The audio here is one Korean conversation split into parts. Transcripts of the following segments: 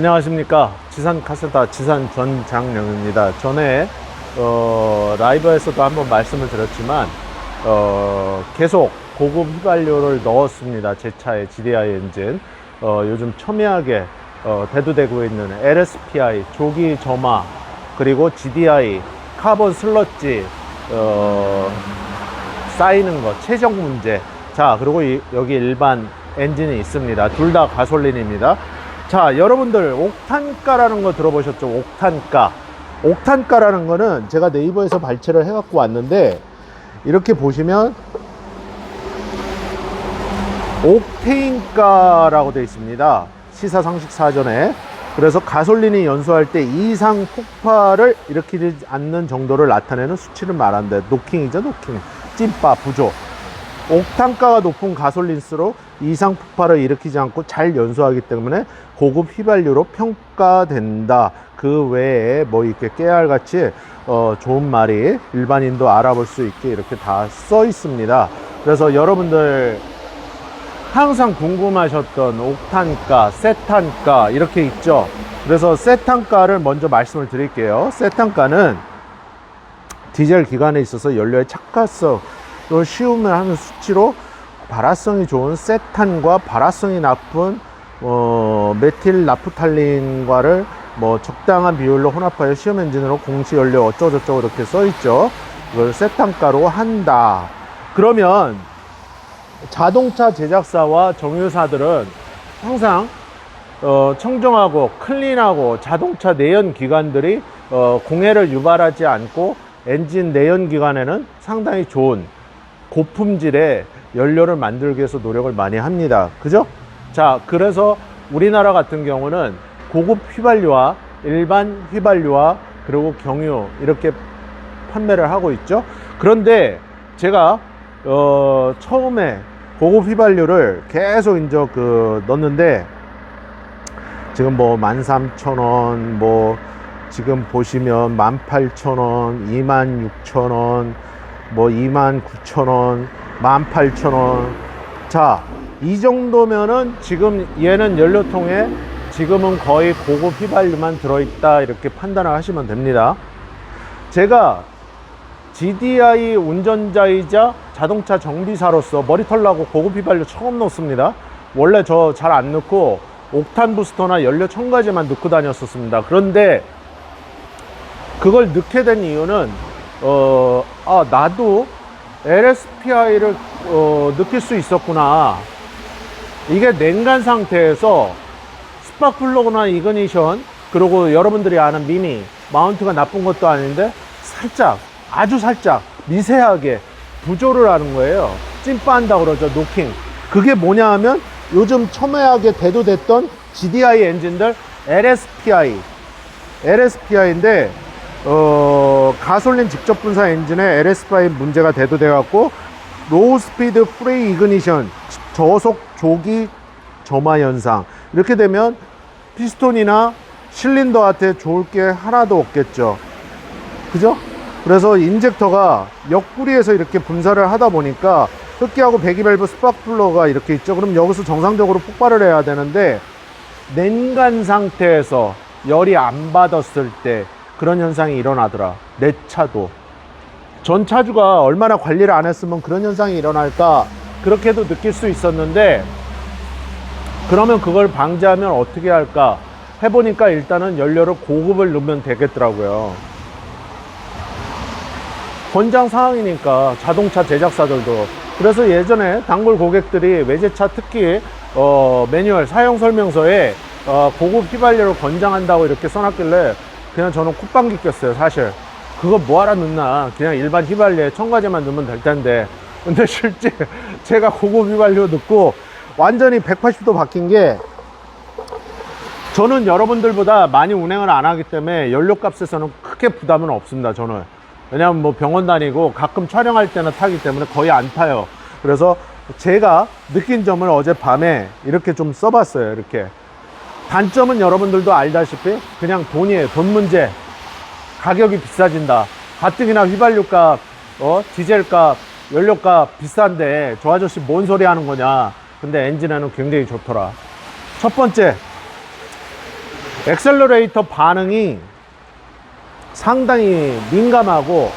안녕하십니까. 지산 카세타 지산 전장영입니다. 전에 어, 라이브에서도 한번 말씀을 드렸지만 어, 계속 고급 휘발유를 넣었습니다. 제 차에 GDI 엔진. 어, 요즘 첨예하게 어, 대두되고 있는 LSPI 조기 점화 그리고 GDI 카본 슬러지 어, 쌓이는 것 최적 문제. 자 그리고 이- 여기 일반 엔진이 있습니다. 둘 다 가솔린입니다 자 여러분들 옥탄가라는 거 들어보셨죠? 옥탄가. 옥탄가라는 거는 제가 네이버에서 발췌를 해 갖고 왔는데 이렇게 보시면 옥테인가라고 되어 있습니다. 시사상식 사전에. 그래서 가솔린이 연소할 때 이상 폭발을 일으키지 않는 정도를 나타내는 수치를 말한다 노킹이죠 노킹. 찐빠 부조 옥탄가가 높은 가솔린수록 이상 폭발을 일으키지 않고 잘 연소하기 때문에 고급 휘발유로 평가된다. 그 외에 뭐 이렇게 깨알같이 어, 좋은 말이 일반인도 알아볼 수 있게 이렇게 다 써 있습니다. 그래서 여러분들 항상 궁금하셨던 옥탄가, 세탄가 이렇게 있죠. 그래서 세탄가를 먼저 말씀을 드릴게요. 세탄가는 디젤 기관에 있어서 연료의 착화성 을 시음을 하는 수치로 발화성이 좋은 세탄과 발화성이 나쁜 어, 메틸 나프탈린과를 뭐 적당한 비율로 혼합하여 시험 엔진으로 공시 연료 어쩌고저쩌고 이렇게 써 있죠. 이걸 세탄가로 한다. 그러면 자동차 제작사와 정유사들은 항상 어, 청정하고 클린하고 자동차 내연 기관들이 어, 공해를 유발하지 않고 엔진 내연 기관에는 상당히 좋은 고품질의 연료를 만들기 위해서 노력을 많이 합니다. 그죠? 자, 그래서 우리나라 같은 경우는 고급 휘발유와 일반 휘발유와 그리고 경유 이렇게 판매를 하고 있죠. 그런데 제가 어, 처음에 고급 휘발유를 계속 이제 그 넣는데 지금 뭐 13,000원 뭐 지금 보시면 18,000원, 26,000원, 뭐 29,000원, 18,000원. 자, 이 정도면은 지금 얘는 연료통에 지금은 거의 고급 휘발유만 들어있다 이렇게 판단을 하시면 됩니다. 제가 GDI 운전자이자 자동차 정비사로서 머리털 나고 고급 휘발유 처음 넣습니다. 원래 저 잘 안 넣고 옥탄 부스터나 연료 첨가제만 넣고 다녔었습니다. 그런데 그걸 넣게 된 이유는 어, 아 나도 LSPI를 어, 느낄 수 있었구나. 이게 냉간 상태에서 스파클러나 이그니션 그리고 여러분들이 아는 미니 마운트가 나쁜 것도 아닌데 살짝 아주 살짝 미세하게 부조를 하는 거예요. 찐빠한다 그러죠 노킹. 그게 뭐냐 하면 요즘 첨예하게 대두됐던 GDI 엔진들 LSPI LSPI인데 어, 가솔린 직접 분사 엔진에 LSPI 문제가 대두돼 갖고 로우 스피드 프레이 이그니션 저속 조기 점화 현상. 이렇게 되면 피스톤이나 실린더한테 좋을 게 하나도 없겠죠. 그죠? 그래서 인젝터가 옆구리에서 이렇게 분사를 하다 보니까 흡기하고 배기밸브 스파클러가 이렇게 있죠. 그럼 여기서 정상적으로 폭발을 해야 되는데 냉간 상태에서 열이 안 받았을 때 그런 현상이 일어나더라. 내 차도. 전 차주가 얼마나 관리를 안 했으면 그런 현상이 일어날까? 그렇게도 느낄 수 있었는데 그러면 그걸 방지하면 어떻게 할까? 해보니까 일단은 연료를 고급을 넣으면 되겠더라고요. 권장 사항이니까 자동차 제작사들도. 그래서 예전에 단골 고객들이 외제차 특히 어, 매뉴얼 사용 설명서에 어, 고급 휘발유를 권장한다고 이렇게 써놨길래 그냥 저는 콧방귀 꼈어요 사실. 그거 뭐하러 넣나? 그냥 일반 휘발유에 첨가제만 넣으면 될 텐데. 근데 실제 제가 고급 휘발유 넣고 완전히 180도 바뀐 게 저는 여러분들보다 많이 운행을 안 하기 때문에 연료값에서는 크게 부담은 없습니다 저는. 왜냐하면 뭐 병원 다니고 가끔 촬영할 때나 타기 때문에 거의 안 타요. 그래서 제가 느낀 점을 어젯밤에 이렇게 좀 써봤어요 이렇게 단점은 여러분들도 알다시피 그냥 돈이에요. 돈 문제. 가격이 비싸진다. 가뜩이나 휘발유값 어 디젤값 연료값 비싼데 저 아저씨 뭔 소리 하는 거냐. 근데 엔진에는 굉장히 좋더라. 첫 번째 엑셀러레이터 반응이 상당히 민감하고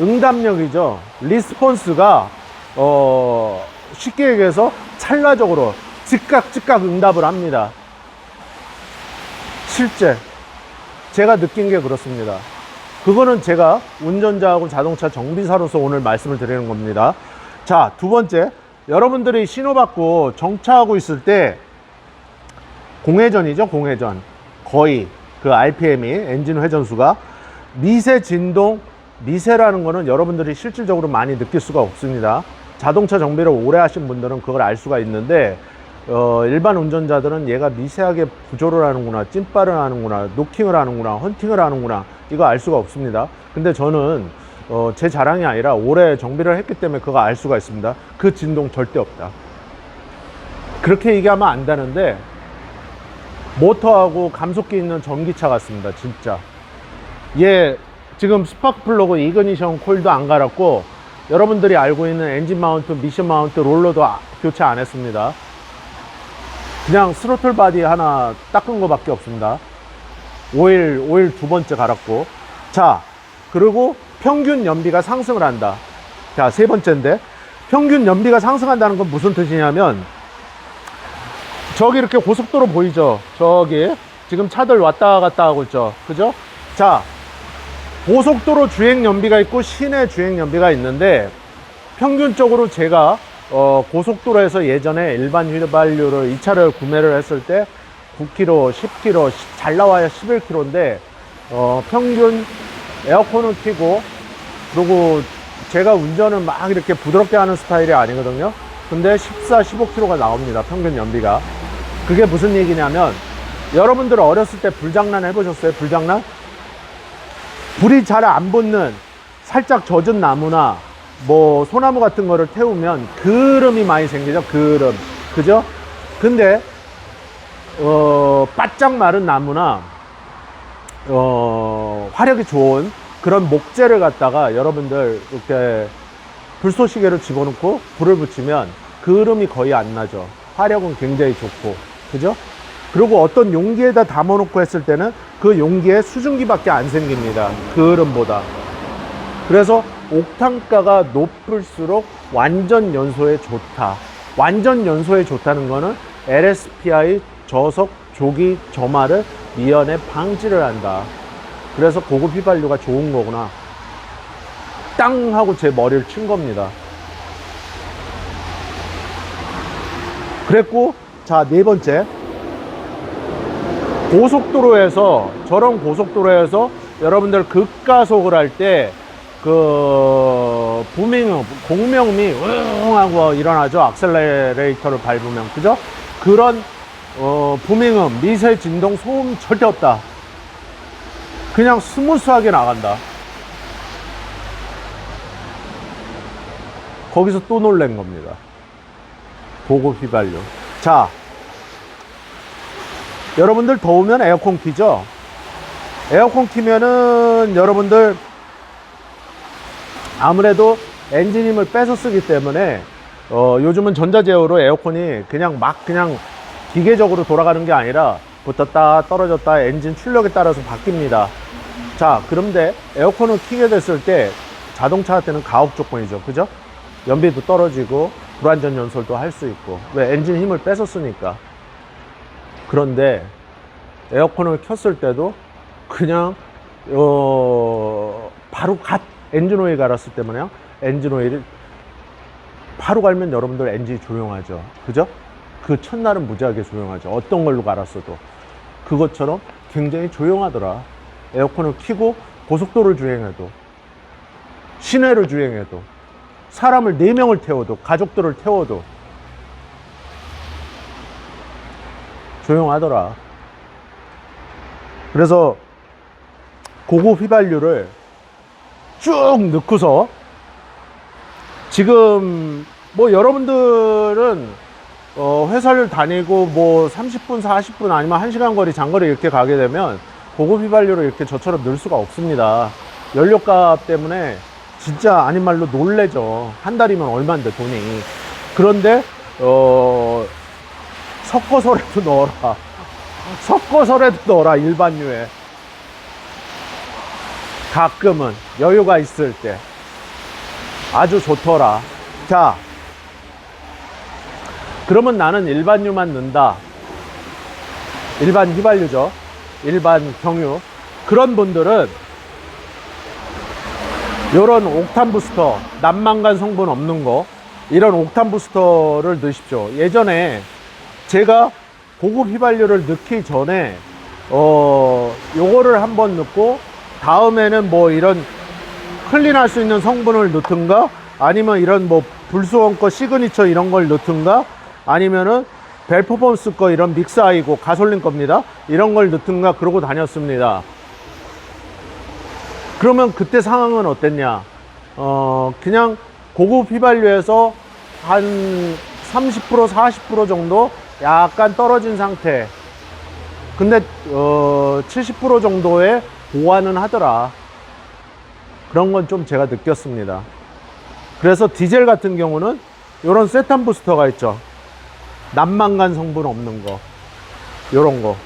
응답력이죠. 리스폰스가 어, 쉽게 얘기해서 찰나적으로 즉각 즉각 응답을 합니다. 실제 제가 느낀 게 그렇습니다. 그거는 제가 운전자하고 자동차 정비사로서 오늘 말씀을 드리는 겁니다. 자, 두 번째. 여러분들이 신호받고 정차하고 있을 때 공회전이죠, 공회전. 거의 그 RPM이 엔진 회전수가 미세 진동, 미세라는 거는 여러분들이 실질적으로 많이 느낄 수가 없습니다. 자동차 정비를 오래 하신 분들은 그걸 알 수가 있는데 어, 일반 운전자들은 얘가 미세하게 부조를 하는구나, 찐빠를 하는구나, 노킹을 하는구나, 헌팅을 하는구나, 이거 알 수가 없습니다. 근데 저는 어, 제 자랑이 아니라 오래 정비를 했기 때문에 그거 알 수가 있습니다. 그 진동 절대 없다. 그렇게 얘기하면 안 되는데, 모터하고 감속기 있는 전기차 같습니다. 진짜. 얘 지금 스파크 플러그 이그니션 콜도 안 갈았고, 여러분들이 알고 있는 엔진 마운트, 미션 마운트, 롤러도 아- 교체 안 했습니다. 그냥 스로틀 바디 하나 닦은 거밖에 없습니다. 오일, 오일 두 번째 갈았고. 자, 그리고 평균 연비가 상승을 한다. 자, 세 번째인데, 평균 연비가 상승한다는 건 무슨 뜻이냐면, 저기 이렇게 고속도로 보이죠? 저기. 지금 차들 왔다 갔다 하고 있죠? 그죠? 자, 고속도로 주행 연비가 있고 시내 주행 연비가 있는데, 평균적으로 제가 어, 고속도로에서 예전에 일반 휘발유를 이 차를 구매를 했을 때 9km, 10km, 잘 나와야 11km인데 어, 평균 에어컨을 켜고 그리고 제가 운전을 막 이렇게 부드럽게 하는 스타일이 아니거든요. 근데 14, 15km가 나옵니다. 평균 연비가. 그게 무슨 얘기냐면 여러분들 어렸을 때 불장난 해보셨어요? 불장난? 불이 잘 안 붙는 살짝 젖은 나무나 뭐 소나무 같은 거를 태우면 그름이 많이 생기죠 그름. 그죠? 근데 어 바짝 마른 나무나 어 화력이 좋은 그런 목재를 갖다가 여러분들 이렇게 불쏘시개를 집어넣고 불을 붙이면 그름이 거의 안 나죠. 화력은 굉장히 좋고. 그죠? 그리고 어떤 용기에다 담아놓고 했을 때는 그 용기에 수증기밖에 안 생깁니다. 그름보다. 그래서 옥탄가가 높을수록 완전 연소에 좋다. 완전 연소에 좋다는 거는 LSPI 저속 조기 점화를 미연에 방지를 한다. 그래서 고급 휘발유가 좋은 거구나. 땅 하고 제 머리를 친 겁니다. 그랬고, 자, 네 번째. 고속도로에서, 저런 고속도로에서 여러분들 급가속을 할 때, 그, 부밍, 공명미, 웅 하고 일어나죠. 악셀레레이터를 밟으면. 그죠? 그런, 어, 부밍음, 미세 진동, 소음 절대 없다. 그냥 스무스하게 나간다. 거기서 또 놀란 겁니다. 고급 휘발유. 자, 여러분들 더우면 에어컨 키죠? 에어컨 키면은 여러분들 아무래도 엔진 힘을 빼서 쓰기 때문에 어, 요즘은 전자제어로 에어컨이 그냥 막 그냥 기계적으로 돌아가는 게 아니라 붙었다 떨어졌다 엔진 출력에 따라서 바뀝니다. 자, 그런데 에어컨을 키게 됐을 때 자동차한테는 가혹 조건이죠. 그죠? 연비도 떨어지고 불안전 연솔도 할 수 있고 왜 엔진 힘을 뺏어 쓰니까 그런데 에어컨을 켰을 때도 그냥 어 바로 갓 엔진 오일 갈았을 때문에 엔진 오일을 바로 갈면 여러분들 엔진이 조용하죠. 그죠? 그 첫날은 무지하게 조용하죠. 어떤 걸로 갈았어도. 그것처럼 굉장히 조용하더라. 에어컨을 켜고 고속도로를 주행해도 시내를 주행해도 사람을 4명을 태워도 가족들을 태워도 조용하더라. 그래서 고급 휘발유를 쭉 넣고서 지금 뭐 여러분들은 어 회사를 다니고 뭐 30분, 40분 아니면 1시간 거리 장거리 이렇게 가게 되면 고급 휘발유를 이렇게 저처럼 넣을 수가 없습니다. 연료값 때문에 진짜 아닌 말로 놀래죠. 한 달이면 얼마인데 돈이. 그런데 어 섞어서라도 넣어라. 섞어서라도 넣어라 일반유에 가끔은 여유가 있을 때 아주 좋더라. 자 그러면 나는 일반유만 넣는다. 일반 휘발유죠. 일반 경유. 그런 분들은 요런 옥탄 부스터 난망간 성분 없는 거 이런 옥탄 부스터를 넣으십시오. 예전에 제가 고급 휘발유를 넣기 전에 어 요거를 한번 넣고 다음에는 뭐 이런 클린할 수 있는 성분을 넣든가 아니면 이런 뭐 불수원 거 시그니처 이런 걸 넣든가 아니면은 벨퍼폼스 거 이런 믹스아이고 가솔린 겁니다. 이런 걸 넣든가 그러고 다녔습니다. 그러면 그때 상황은 어땠냐? 어 그냥 고급 휘발유에서 한 30% 40% 정도 약간 떨어진 상태. 근데 어, 70% 정도의 보완은 하더라. 그런 건 좀 제가 느꼈습니다. 그래서 디젤 같은 경우는 이런 세탄 부스터가 있죠. 난망간 성분 없는 거. 요런 거.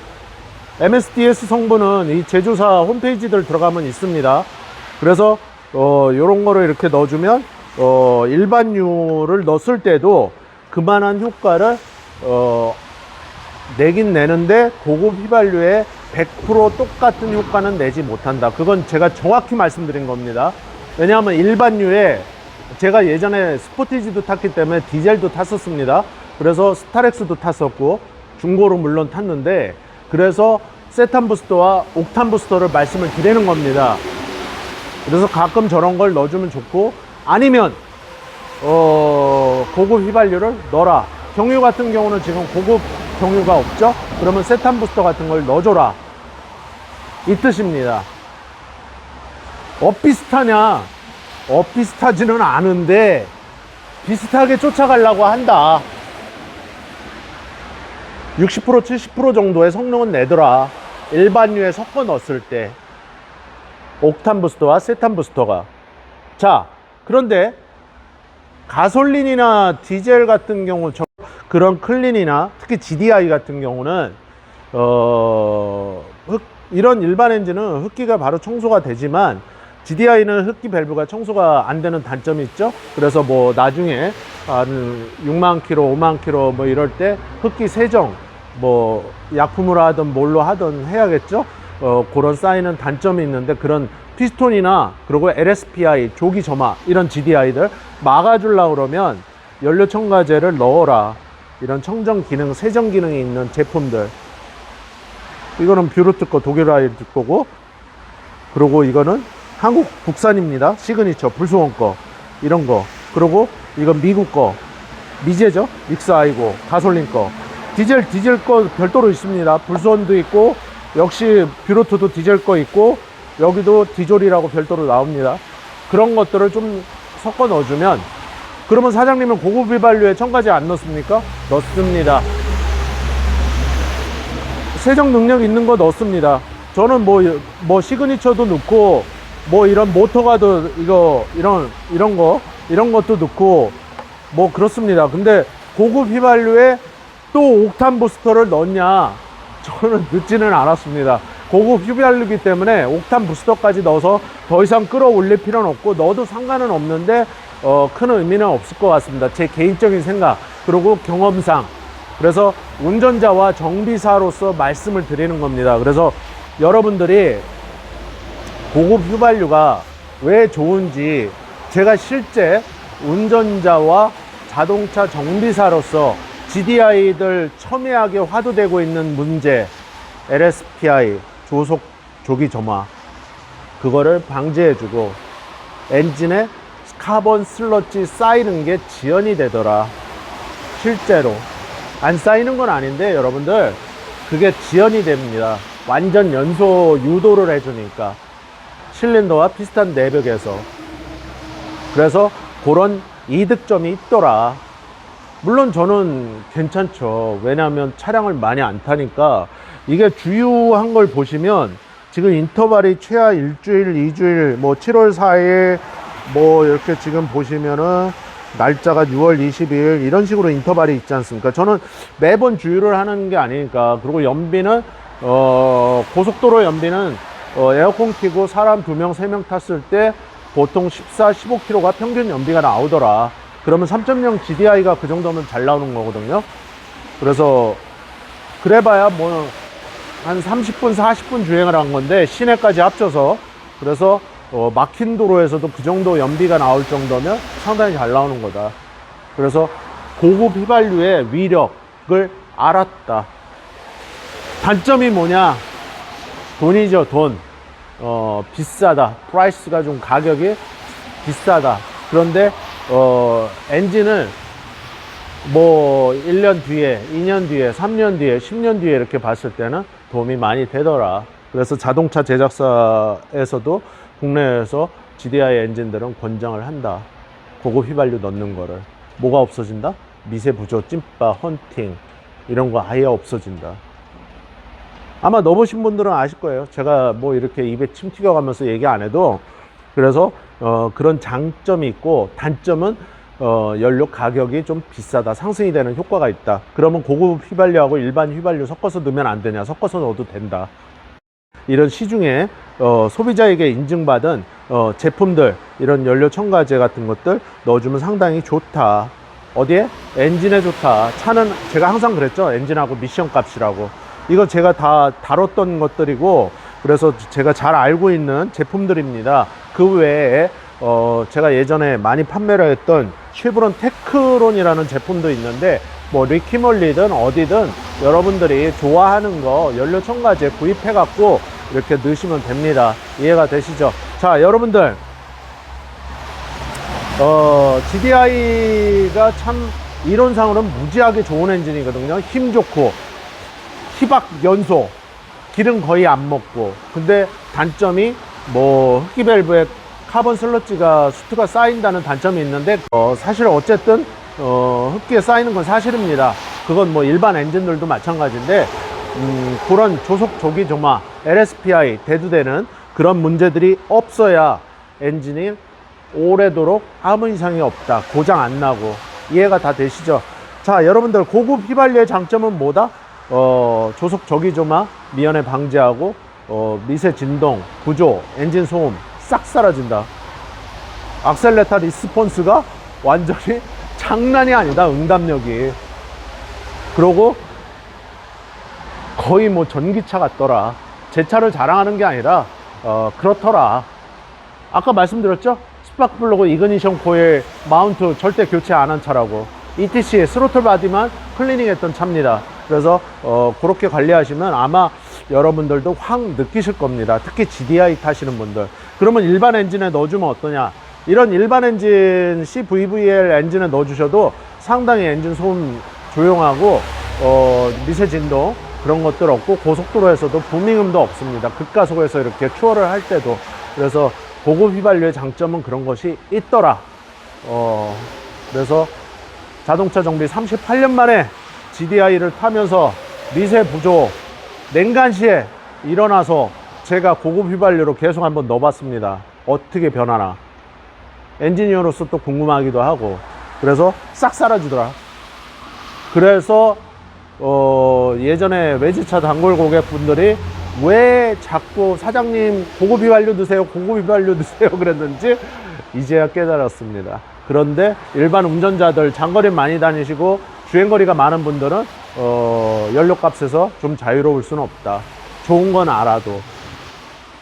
MSDS 성분은 이 제조사 홈페이지들 들어가면 있습니다. 그래서 어, 요런 거를 이렇게 넣어주면 어, 일반유를 넣었을 때도 그만한 효과를 어, 내긴 내는데 고급 휘발유에 100% 똑같은 효과는 내지 못한다. 그건 제가 정확히 말씀드린 겁니다. 왜냐하면 일반유에 제가 예전에 스포티지도 탔기 때문에 디젤도 탔었습니다. 그래서 스타렉스도 탔었고 중고로 물론 탔는데 그래서 세탄 부스터와 옥탄 부스터를 말씀을 드리는 겁니다. 그래서 가끔 저런 걸 넣어주면 좋고 아니면 어, 고급 휘발유를 넣어라. 경유 같은 경우는 지금 고급 경유가 없죠? 그러면 세탄 부스터 같은 걸 넣어줘라. 이 뜻입니다. 엇비슷하냐? 엇비슷하지는 않은데 비슷하게 쫓아가려고 한다. 60% 70% 정도의 성능은 내더라. 일반유에 섞어 넣었을 때. 옥탄 부스터와 세탄 부스터가. 자, 그런데 가솔린이나 디젤 같은 경우 저 그런 클린이나 특히 GDI 같은 경우는 어, 흡, 이런 일반 엔진은 흡기가 바로 청소가 되지만 GDI는 흡기 밸브가 청소가 안 되는 단점이 있죠. 그래서 뭐 나중에 한 6만 킬로, 5만 킬로 뭐 이럴 때 흡기 세정 뭐 약품으로 하든 뭘로 하든 해야겠죠. 어, 그런 쌓이는 단점이 있는데 그런 피스톤이나 그리고 LSPI, 조기 점화 이런 GDI들 막아주려고 그러면 연료 첨가제를 넣어라. 이런 청정 기능, 세정 기능이 있는 제품들. 이거는 뷰르트 거 독일 아이드 거고, 그리고 이거는 한국 국산입니다. 시그니처, 불소원 거. 이런 거. 그리고 이건 미국 거. 미제죠? 믹스 아이고, 가솔린 거. 디젤, 디젤 거 별도로 있습니다. 불소원도 있고, 역시 뷰로트도 디젤 거 있고, 여기도 디졸이라고 별도로 나옵니다. 그런 것들을 좀 섞어 넣어주면, 그러면 사장님은 고급 휘발유에 첨가제 안 넣습니까? 넣습니다. 세정 능력 있는 거 넣습니다. 저는 뭐, 뭐 시그니처도 넣고, 뭐 이런 모터가도 이거, 이런, 이런 거, 이런 것도 넣고, 뭐 그렇습니다. 근데 고급 휘발유에 또 옥탄 부스터를 넣냐? 저는 넣지는 않았습니다. 고급 휘발유기 때문에 옥탄 부스터까지 넣어서 더 이상 끌어올릴 필요는 없고, 넣어도 상관은 없는데, 어, 큰 의미는 없을 것 같습니다. 제 개인적인 생각, 그리고 경험상. 그래서 운전자와 정비사로서 말씀을 드리는 겁니다. 그래서 여러분들이 고급 휘발유가 왜 좋은지 제가 실제 운전자와 자동차 정비사로서 GDI들 첨예하게 화두되고 있는 문제, LSPI, 조속 조기 점화, 그거를 방지해주고 엔진에 카본 슬러지 쌓이는 게 지연이 되더라. 실제로. 안 쌓이는 건 아닌데 여러분들 그게 지연이 됩니다. 완전 연소 유도를 해주니까 실린더와 피스탄 내벽에서 그래서 그런 이득점이 있더라. 물론 저는 괜찮죠. 왜냐하면 차량을 많이 안 타니까 이게 주유한 걸 보시면 지금 인터벌이 최하 일주일, 이주일, 뭐 7월 4일 뭐 이렇게 지금 보시면은 날짜가 6월 22일 이런 식으로 인터벌이 있지 않습니까? 저는 매번 주유를 하는 게 아니니까 그리고 연비는 어, 고속도로 연비는 어, 에어컨 켜고 사람 두 명, 세 명 탔을 때 보통 14, 15km가 평균 연비가 나오더라. 그러면 3.0 GDI가 그 정도면 잘 나오는 거거든요. 그래서 그래봐야 뭐 한 30분, 40분 주행을 한 건데 시내까지 합쳐서 그래서 어, 막힌 도로에서도 그 정도 연비가 나올 정도면 상당히 잘 나오는 거다. 그래서 고급 휘발유의 위력을 알았다. 단점이 뭐냐? 돈이죠, 돈. 어, 비싸다. 프라이스가 좀 가격이 비싸다. 그런데, 어, 엔진을 뭐 1년 뒤에, 2년 뒤에, 3년 뒤에, 10년 뒤에 이렇게 봤을 때는 도움이 많이 되더라. 그래서 자동차 제작사에서도 국내에서 GDI 엔진들은 권장을 한다. 고급 휘발유 넣는 거를. 뭐가 없어진다? 미세 부조, 찐빠, 헌팅 이런 거 아예 없어진다. 아마 넣어보신 분들은 아실 거예요. 제가 뭐 이렇게 입에 침 튀겨가면서 얘기 안 해도 그래서 어, 그런 장점이 있고 단점은 어, 연료 가격이 좀 비싸다 상승이 되는 효과가 있다. 그러면 고급 휘발유하고 일반 휘발유 섞어서 넣으면 안 되냐? 섞어서 넣어도 된다. 이런 시중에 어, 소비자에게 인증받은 어, 제품들 이런 연료 첨가제 같은 것들 넣어주면 상당히 좋다. 어디에? 엔진에 좋다. 차는 제가 항상 그랬죠. 엔진하고 미션 값이라고. 이거 제가 다 다뤘던 것들이고 그래서 제가 잘 알고 있는 제품들입니다. 그 외에 어, 제가 예전에 많이 판매를 했던 쉐브론 테크론이라는 제품도 있는데 뭐 리키몰리든 어디든 여러분들이 좋아하는 거 연료 첨가제 구입해 갖고 이렇게 넣으시면 됩니다. 이해가 되시죠? 자, 여러분들 어, GDI가 참 이론상으로는 무지하게 좋은 엔진이거든요. 힘 좋고 희박 연소 기름 거의 안 먹고 근데 단점이 뭐 흡기 밸브에 카본 슬러지가 수트가 쌓인다는 단점이 있는데 어, 사실 어쨌든 어, 흡기에 쌓이는 건 사실입니다. 그건 뭐 일반 엔진들도 마찬가지인데 음, 그런 조속 조기 조마 LSPI 대두되는 그런 문제들이 없어야 엔진이 오래도록 아무 이상이 없다. 고장 안 나고 이해가 다 되시죠? 자, 여러분들 고급 휘발유의 장점은 뭐다? 어, 조속 저기 조마 미연에 방지하고 어, 미세 진동, 구조, 엔진 소음 싹 사라진다. 악셀레타 리스폰스가 완전히 장난이 아니다. 응답력이. 그러고 거의 뭐 전기차 같더라. 제 차를 자랑하는 게 아니라 어, 그렇더라. 아까 말씀드렸죠? 스파크 플러그 이그니션 코일 마운트 절대 교체 안 한 차라고. ETC 스로틀 바디만 클리닝 했던 차입니다. 그래서 어, 그렇게 관리하시면 아마 여러분들도 확 느끼실 겁니다. 특히 GDI 타시는 분들. 그러면 일반 엔진에 넣어주면 어떠냐? 이런 일반 엔진 CVVL 엔진에 넣어주셔도 상당히 엔진 소음 조용하고 어, 미세 진동 그런 것들 없고 고속도로에서도 부밍음도 없습니다. 급가속에서 이렇게 추월을 할 때도 그래서 고급 휘발유의 장점은 그런 것이 있더라. 어, 그래서 자동차 정비 38년 만에 GDI를 타면서 미세 부조 냉간시에 일어나서 제가 고급 휘발유로 계속 한번 넣어봤습니다. 어떻게 변하나. 엔지니어로서 또 궁금하기도 하고. 그래서 싹 사라지더라. 그래서 어, 예전에 외제차 단골 고객분들이 왜 자꾸 사장님 고급 휘발유 드세요, 고급 휘발유 드세요 그랬는지 이제야 깨달았습니다. 그런데 일반 운전자들 장거리 많이 다니시고 주행거리가 많은 분들은 어, 연료값에서 좀 자유로울 수는 없다. 좋은 건 알아도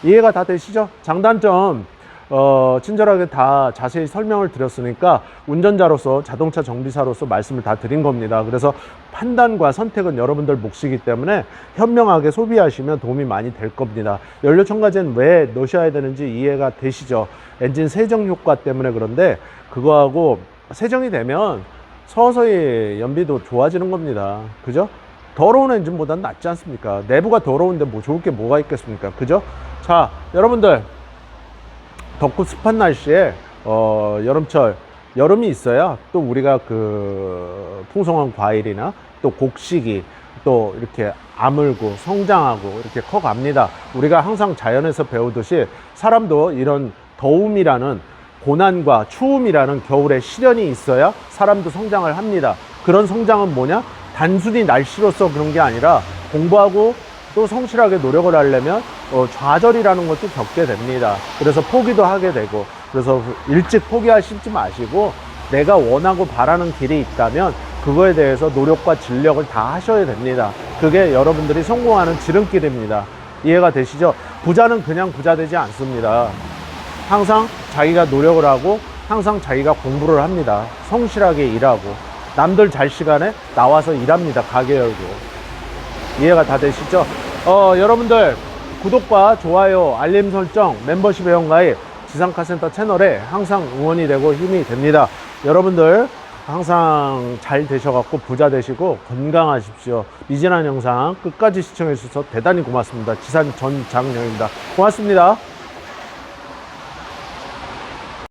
이해가 다 되시죠? 장단점 어, 친절하게 다 자세히 설명을 드렸으니까 운전자로서 자동차 정비사로서 말씀을 다 드린 겁니다. 그래서 판단과 선택은 여러분들 몫이기 때문에 현명하게 소비하시면 도움이 많이 될 겁니다. 연료 첨가제는 왜 넣으셔야 되는지 이해가 되시죠? 엔진 세정 효과 때문에 그런데 그거하고 세정이 되면 서서히 연비도 좋아지는 겁니다. 그죠? 더러운 엔진보다는 낫지 않습니까? 내부가 더러운데 뭐 좋을 게 뭐가 있겠습니까? 그죠? 자, 여러분들 덥고 습한 날씨에 어, 여름철 여름이 있어야 또 우리가 그 풍성한 과일이나 또 곡식이 또 이렇게 아물고 성장하고 이렇게 커갑니다. 우리가 항상 자연에서 배우듯이 사람도 이런 더움이라는 고난과 추움이라는 겨울에 시련이 있어야 사람도 성장을 합니다. 그런 성장은 뭐냐? 단순히 날씨로서 그런 게 아니라 공부하고 또 성실하게 노력을 하려면 어, 좌절이라는 것도 겪게 됩니다. 그래서 포기도 하게 되고 그래서 일찍 포기하시지 마시고 내가 원하고 바라는 길이 있다면 그거에 대해서 노력과 진력을 다 하셔야 됩니다. 그게 여러분들이 성공하는 지름길입니다. 이해가 되시죠? 부자는 그냥 부자 되지 않습니다. 항상 자기가 노력을 하고 항상 자기가 공부를 합니다. 성실하게 일하고 남들 잘 시간에 나와서 일합니다. 가게 열고. 이해가 다 되시죠? 어, 여러분들 구독과 좋아요, 알림 설정, 멤버십 회원가입 지상카센터 채널에 항상 응원이 되고 힘이 됩니다. 여러분들 항상 잘 되셔갖고 부자 되시고 건강하십시오. 미진한 영상 끝까지 시청해 주셔서 대단히 고맙습니다. 지산 전장영입니다. 고맙습니다.